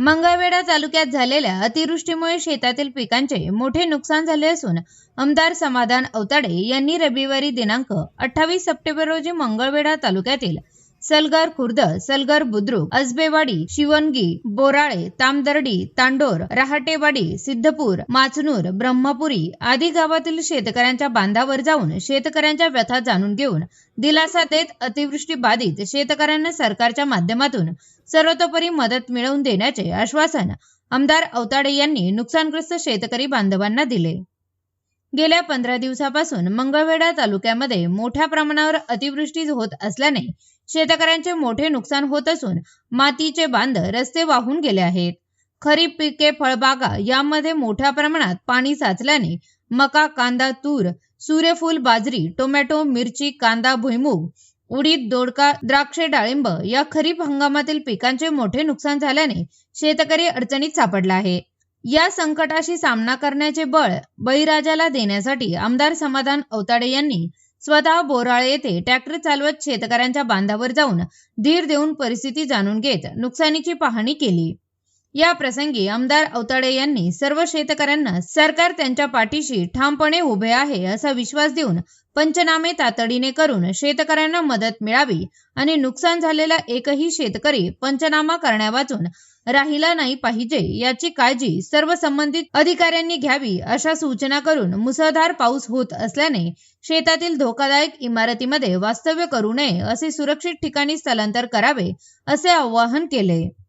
मंगळवेढा तालुक्यात झालेल्या अतिवृष्टीमुळे शेतातील पिकांचे मोठे नुकसान झाले असून आमदार समाधान अवताडे यांनी रविवारी दिनांक अठ्ठावीस सप्टेंबर रोजी मंगळवेढा तालुक्यातील सलगर खुर्द सलगर बुद्रुक अजबेवाडी शिवणगी बोराळे तामदर्डी तांडोर रहाटेवाडी सिद्धपूर माचनूर ब्रह्मपुरी आदी गावातील शेतकऱ्यांच्या बांधावर जाऊन शेतकऱ्यांच्या व्यथा जाणून घेऊन दिलासा देत अतिवृष्टी बाधित शेतकऱ्यांना सरकारच्या माध्यमातून सर्वतोपरी मदत मिळवून देण्याचे आश्वासन आमदार अवताडे यांनी नुकसानग्रस्त शेतकरी बांधवांना दिले. गेल्या पंधरा दिवसापासून मंगळवेढा तालुक्यामध्ये मोठ्या प्रमाणावर अतिवृष्टी होत असल्याने शेतकऱ्यांचे मोठे नुकसान होत असून मातीचे बांध रस्ते वाहून गेले आहेत. खरीप पिके फळबागा यामध्ये मोठ्या प्रमाणात पाणी साचल्याने मका कांदा तूर सूर्यफूल बाजरी टोमॅटो मिरची कांदा भुईमूग उडीद दोडका द्राक्षे डाळिंब या खरीप हंगामातील पिकांचे मोठे नुकसान झाल्याने शेतकरी अडचणीत सापडला आहे. या संकटाशी सामना करण्याचे बळ बळीराजाला देण्यासाठी आमदार समाधान अवताडे यांनी स्वतः बोराळे येथे ट्रॅक्टर चालवत शेतकऱ्यांच्या बांधावर जाऊन धीर देऊन परिस्थिती जाणून घेत नुकसानीची पाहणी केली. या प्रसंगी आमदार अवताडे यांनी सर्व शेतकऱ्यांना सरकार त्यांच्या पाठीशी ठामपणे उभे आहे असा विश्वास देऊन पंचनामे तातडीने करून शेतकऱ्यांना मदत मिळावी आणि नुकसान झालेला एकही शेतकरी पंचनामा करण्यावाचून राहिला नाही पाहिजे याची काळजी सर्व संबंधित अधिकाऱ्यांनी घ्यावी अशा सूचना करून मुसळधार पाऊस होत असल्याने शेतातील धोकादायक इमारतीमध्ये वास्तव्य करू नये असे सुरक्षित ठिकाणी स्थलांतर करावे असे आवाहन केले.